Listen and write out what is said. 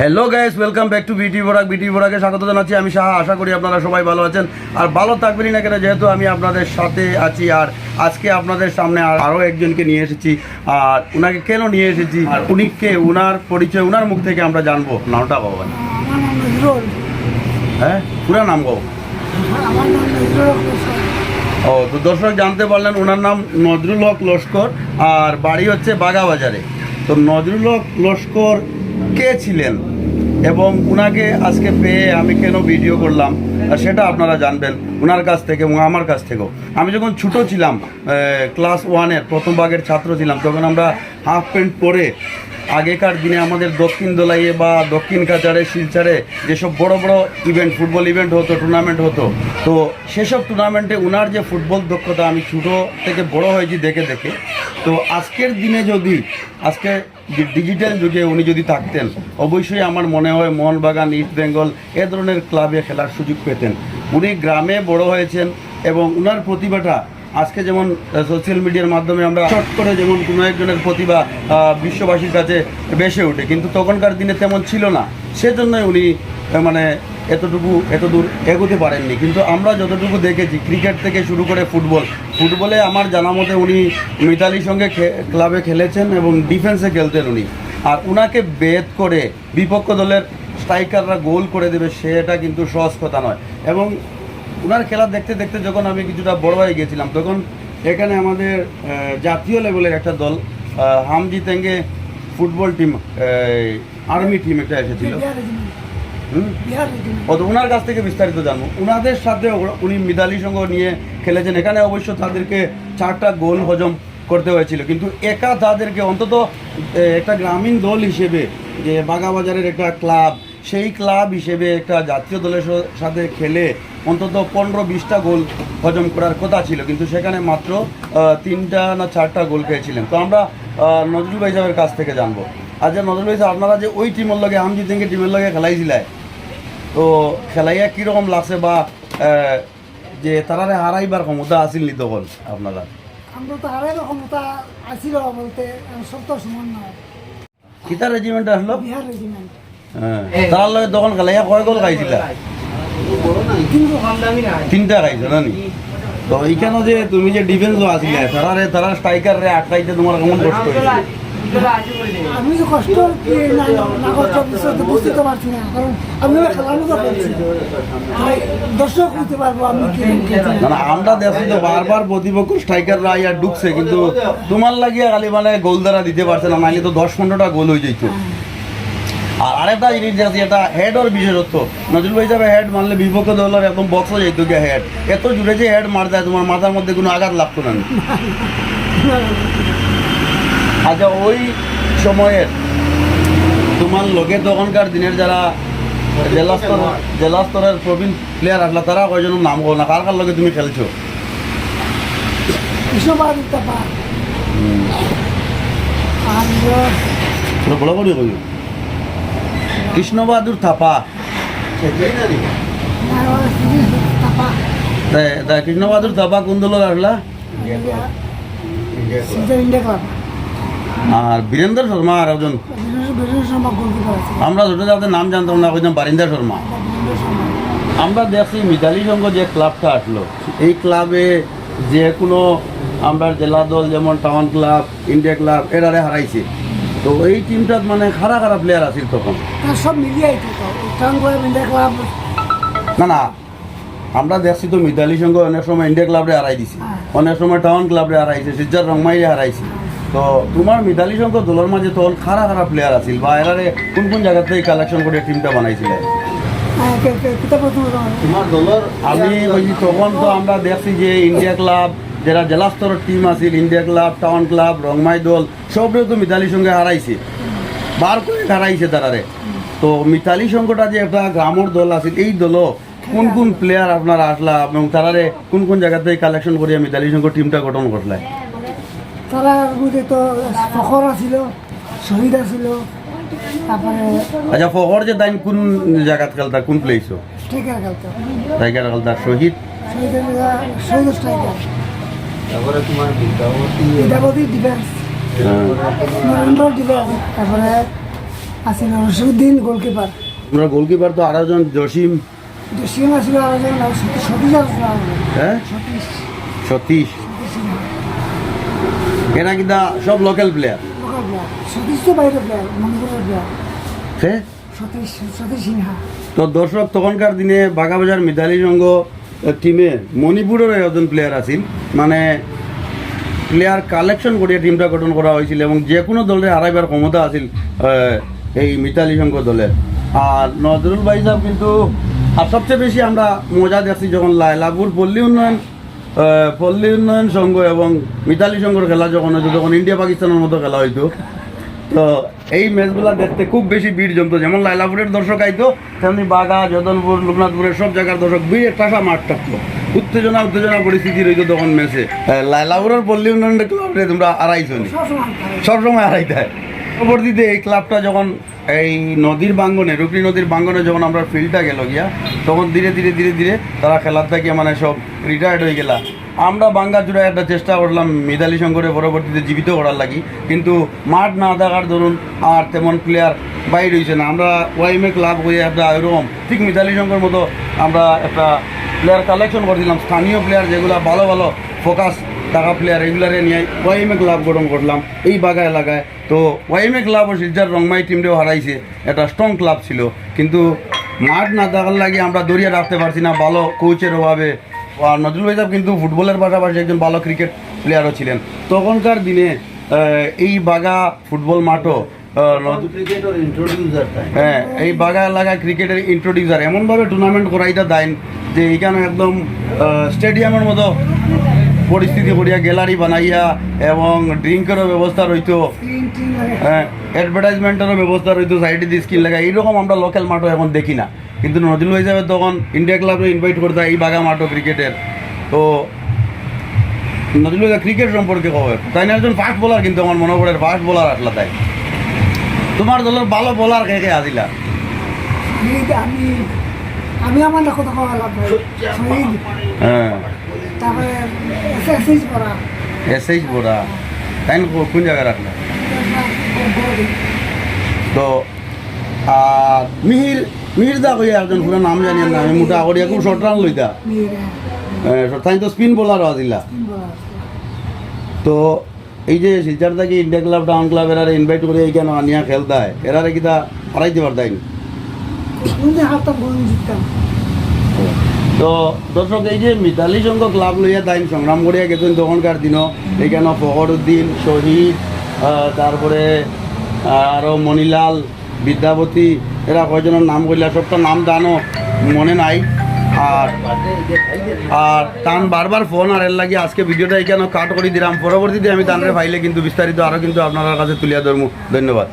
Hello guys welcome back to BT বোরাক বিটি বোরাকে স্বাগত জানাচ্ছি। আমি সাহা আশা করি আপনারা সবাই ভালো আছেন। আর ভালো থাকবেনই না কেন যেহেতু আমি আপনাদের সাথে আছি। আর আজকে আপনাদের সামনে আর আরও একজনকে নিয়ে এসেছি। আর উনাকে কেন নিয়ে এসেছি? আর উনি কে? উনার পরিচয় উনার মুখ থেকে আমরা জানব। নামটা বাবা হ্যাঁ? পুরা নাম নজরুল হোসেন। ও তো দর্শক জানতে পারলেন ওনার নাম নজরুল হক লস্কর। আর বাড়ি হচ্ছে বাগাবাজারে। তো নজরুল হক লস্কর কে ছিলেন? এবং উনাকে আজকে পেয়ে আমি কেন ভিডিও করলাম? আর সেটা আপনারা জানবেন ওনার কাছ থেকে এবং আমার কাছ থেকেও। আমি যখন ছোটো ছিলাম ক্লাস ওয়ানের প্রথম ভাগের ছাত্র ছিলাম, তখন আমরা হাফ প্যান্ট পরে আগেকার দিনে আমাদের দক্ষিণ দোলাইয়ে বা দক্ষিণ কাচারে শিলচারে যেসব বড় বড় ইভেন্ট ফুটবল ইভেন্ট হতো টুর্নামেন্ট হতো, তো সেসব টুর্নামেন্টে উনার যে ফুটবল দক্ষতা, আমি ছোটো থেকে বড় হয়েছি দেখে দেখে। তো আজকের দিনে যদি, আজকে ডিজিটাল যুগে উনি যদি থাকতেন, অবশ্যই আমার মনে হয় মোহনবাগান ইস্ট বেঙ্গল এ ধরনের ক্লাবে খেলার সুযোগ পেতেন। উনি গ্রামে বড় হয়েছেন এবং উনার প্রতিভাটা আজকে যেমন সোশ্যাল মিডিয়ার মাধ্যমে আমরা শর্ট করে যেমন কোনো একজনের প্রতিভা বিশ্ববাসীর কাছে বেসে ওঠে, কিন্তু তখনকার দিনে তেমন ছিল না। সেজন্যই উনি মানে এতটুকু এত দূর এগোতে পারেননি। কিন্তু আমরা যতটুকু দেখেছি ক্রিকেট থেকে শুরু করে ফুটবল ফুটবলে আমার জানা মতে উনি মিতালির সঙ্গে ক্লাবে খেলেছেন এবং ডিফেন্সে খেলতেন উনি। আর উনাকে বেদ করে বিপক্ষ দলের স্ট্রাইকাররা গোল করে দেবে, সেটা কিন্তু সহজ কথা নয়। এবং ওনার খেলা দেখতে দেখতে যখন আমি কিছুটা বড় হয়ে গিয়েছিলাম তখন এখানে আমাদের জাতীয় লেভেলের একটা দল হামজি তেঙ্গে ফুটবল টিম আর্মি টিম একটা এসেছিল। ওনার কাছ থেকে বিস্তারিত জানব। ওনাদের সাথে উনি মিতালির সঙ্গে নিয়ে খেলেছেন। এখানে অবশ্য তাদেরকে চারটা গোল হজম করতে হয়েছিল। কিন্তু একা তাদেরকে অন্তত একটা গ্রামীণ দল হিসেবে যে বাগাবাজারের একটা ক্লাব সেই ক্লাব হিসেবে একটা জাতীয় দলের সাথে খেলে অন্তত পনেরো বিশটা গোল হজম করার কথা ছিল। কিন্তু সেখানে মাত্র তিনটা না চারটা গোল খেয়েছিলেন। তো আমরা নজরুল ভাই সাহেবের কাছ থেকে জানব। আচ্ছা নজরুল ভাই সাহেব আপনারা যে ওই টিমের লগে আমজি থেকে টিমের লগে খেলাইছিলেন তো খেলাইয়া কীরকম লাগছে বা যে তারারে হারাইবার ক্ষমতা আছিল নি তখন আপনারা? আমরা তো হারের ক্ষমতা আছিল বলতে সত্তর সমান নয় কিতা রেজিমেন্ট আসলো? বিহার রেজিমেন্ট তার লগে তখন খেলাইয়া কয় গোল খাইছিল কিন্তু তিনটা খাইছো না নি তো এইখানে যে তুমি যে ডিফেন্সও আসলে তারারে তারা স্ট্রাইকার রে আটকাইতে তোমার কেমন কষ্ট হয়েছে? আমি যে কষ্ট না না কষ্ট বুঝতে তো পারছি না কারণ আমি খেলানো তো করছি দর্শক হইতে পারব আমি না না আমরা দেখছি তো বারবার প্রতিপক্ষ স্ট্রাইকাররা আইয়া ঢুকছে কিন্তু তোমার লাগিয়া খালি মানে গোল দ্বারা দিতে পারছে না নাইলে তো দশ পনেরোটা গোল হয়ে যেত আর আরেকটা জিনিস দেখছি এটা হেডর বিশেষত্ব। নজরুল ভাই হিসাবে হেড মারলে বিপক্ষ দলের একদম বক্স যেত গিয়ে হেড এত জুড়ে যে হেড মার দেয় তোমার মাথার মধ্যে কোনো আঘাত লাগতো না। আচ্ছা ওই সময়ের তোমার লোকে তখনকার দিনের যারা জেলা স্তর জেলা স্তরের প্রবীণ প্লেয়ার আসলা তারা কয়জন নাম কো না? কার কার লগে তুমি খেলছো? বড় করে কই কৃষ্ণবাহাদুর থাপা। কৃষ্ণবাহাদুর থাপা কোন দল আসলা আর বীরেন্দ্র শর্মা আর একজন। আমরা ছোটো যাদের নাম জানতাম না কইতাম বারিন্দর শর্মা। শর্মা আমরা দেখছি মিতালি সংঘ যে ক্লাবটা আসলো, এই ক্লাবে যে কোনো আমরা জেলা দল, যেমন টাউন ক্লাব, ইন্ডিয়া ক্লাব, এরারে হারাইছে। তো এই টিমটাত মানে খারা খারা প্লেয়ার আছিল তখন। সব মিলিয়ে ক্লাব ক্লাব। না না আমরা দেখছি তো মিতালি সংঘ অনেক সময় ইন্ডিয়া ক্লাবরে হারাই দিছি। হ্যাঁ। অনেক সময় টাউন ক্লাবরে হারাইছে সিজার রংমাইরে হারাইছে। তো তোমার মিতালি সংঘ দলের মাঝে তখন খারা খারা প্লেয়ার আছিল বা এরারে কোন কোন জায়গা থেকে কালেকশন করে টিমটা বানাইছিলে? প্রথম তোমার? দলের আমি তখন তো আমরা দেখছি যে ইন্ডিয়া ক্লাব যারা জেলা স্তরের টিম আছিল India club town club Rongmei দল সবরে তো মিতালির সঙ্গে হারাইছে। বার করে হারাইছে তারারে। তো মিতালি সংঘটা যে একটা গ্রামের দল আছিল এই দলও কোন কোন প্লেয়ার আপনারা আসলা এবং তারারে কোন কোন জায়গা থেকে কালেকশন করিয়া মিতালি সংঘ টিমটা গঠন করলে? তারা মধ্যে তো ফখর আছিল শহীদ আছিল তারপরে আচ্ছা ফখর যে দাইন কোন জায়গাত খেলতা কোন স্ট্রাইকার খেলতো। জায়গাটা খেলতা শহীদ? শহীদের শহীদ স্ট্রাইকার। তারপরে তোমার বিদ্যাপতি বিদ্যাপতি ডিফেন্স হ্যাঁ। নরেন্দ্র ডিফেন্স তারপরে আছে না রশিদুদ্দিন গোলকিপার। আমরা গোলকিপার তো আরও জন জসিম সিএম আছিল আরেকজন সতীশ। হ্যাঁ? সতীশ। সতীশ। এরা কিন্তু সব local player local player Satish তো বাইরে প্লেয়ার মণিপুরের প্লেয়ার হ্যাঁ সতীশ সতীশ সিনহা। তো দর্শক তখনকার দিনে বাঘাবাজার মিতালি সংঘ টিমে মণিপুরের একজন প্লেয়ার আছিল। মানে প্লেয়ার কালেকশন করিয়া টিমটা গঠন করা হয়েছিল এবং যে কোনো দলের হারাইবার ক্ষমতা আছিল এই মিতালি সংঘ দলের আর নজরুল ভাই সাহেব কিন্তু, আর সবচেয়ে বেশি আমরা মজা দেখছি যখন লাইলাপুর পল্লী উন্নয়ন পল্লী উন্নয়ন সংঘ এবং মিতালি সংঘর খেলা যখন হইতো, তখন ইন্ডিয়া পাকিস্তানের মতো খেলা হইতো। তো এই ম্যাচগুলো দেখতে খুব বেশি ভিড় জমতো। যেমন লাইলাপুরের দর্শক আইতো, তেমনি বাঘা যদনপুর, লোকনাথপুরের সব জায়গার দর্শক ভিড়ের টাকা মাঠ থাকতো। উত্তেজনা উত্তেজনা পরিস্থিতি রইতো তখন ম্যাচে। লাইলাপুরের পল্লী উন্নয়ন ক্লাবটা তোমরা নি সবসময় আড়াই দেয় পরবর্তীতে এই ক্লাবটা যখন এই নদীর বাঙ্গনে রুকনি নদীর বাঙ্গনে যখন আমরা ফিল্ডটা গেল গিয়া, তখন ধীরে ধীরে ধীরে ধীরে তারা খেলার থেকে মানে সব রিটায়ার্ড হয়ে গেলা। আমরা বাঙ্গা জুড়ে একটা চেষ্টা করলাম, মিতালি শঙ্করের পরবর্তীতে জীবিত করার লাগি। কিন্তু মাঠ না থাকার ধরুন আর তেমন প্লেয়ার বাইর হয়েছে না। আমরা ওয়াইমে ক্লাব হয়ে একটা এরকম, ঠিক মিতালি শঙ্কর মতো আমরা একটা প্লেয়ার কালেকশন করেছিলাম। স্থানীয় প্লেয়ার যেগুলো ভালো ভালো ফোকাস টাকা প্লেয়ার এগুলারে নিয়ে ওয়াইএমএ ক্লাব গঠন করলাম। এই বাগা এলাকায়। তো ওয়াইএমএ ক্লাব ও শিলচার রংমাই টিমটাও হারাইছে। একটা স্ট্রং ক্লাব ছিল। কিন্তু মাঠ না থাকার লাগে আমরা দরিয়া রাখতে পারছি না। ভালো কোচের অভাবে। আর নজরুল ভাই সাহেব কিন্তু ফুটবলের পাশাপাশি একজন ভালো ক্রিকেট প্লেয়ারও ছিলেন। তখনকার দিনে এই বাগা ফুটবল মাঠও হ্যাঁ এই বাগা এলাকায় ক্রিকেটের ইন্ট্রোডিউসার এমনভাবে টুর্নামেন্ট করাইটা দেন যে এইখানে একদম স্টেডিয়ামের মতো পরিস্থিতি করিয়া গ্যালারি বানাইয়া এবং ড্রিঙ্কেরও ব্যবস্থা রইতো। হ্যাঁ অ্যাডভার্টাইজমেন্টেরও ব্যবস্থা রইতো সাইডে দিয়ে স্কিল লাগা এইরকম আমরা লোকাল মাঠও এখন দেখি না। কিন্তু নজরুল হিসাবে তখন ইন্ডিয়া ক্লাবে ইনভাইট করতে হয় এই বাগা মাঠও ক্রিকেটের তো নজরুল ভাই ক্রিকেট সম্পর্কে খবর? তাই না একজন ফাস্ট বোলার কিন্তু আমার মনে পড়ে ফাস্ট বোলার আসলা তাই। তোমার দলের ভালো বোলার কে কে আসিলা আমি আমি আমার কথা লাভ হ্যাঁ। তারপরে এক্সারসাইজ করা এস এইচ বোরা তাই কোন জায়গায় রাখলে? তো আর মিহির মিহির দা কইয়া একজন পুরো নাম জানি না আমি মোটা করিয়া খুব শর্ট রান লইতা। তাই তো স্পিন বোলারও আসিলা তো এই যে শিলচার থেকে ইন্ডিয়া ক্লাব টাউন ক্লাব এরা ইনভাইট করে এইখানে আনিয়া খেলতে হয় এরারে কিতা হারাইতে পারতাই না তো দর্শক, এই যে মিতালি সংঘ ক্লাব লইয়া তাই সংগ্রাম করিয়া গেছেন তখনকার দিনও, এইখানে ফখরুদ্দিন, শহীদ তারপরে আরও মণিলাল বিদ্যাপতি এরা কয়জনের নাম কইলা, সবটা নাম দানো মনে নাই। আর আর তান বারবার ফোন, আর এর লাগি আজকে ভিডিওটা এখানে কাট করে দিলাম। পরবর্তীতে আমি তানরে ফাইলে কিন্তু বিস্তারিত আরও কিন্তু আপনার কাছে তুলিয়া ধরবো ধন্যবাদ।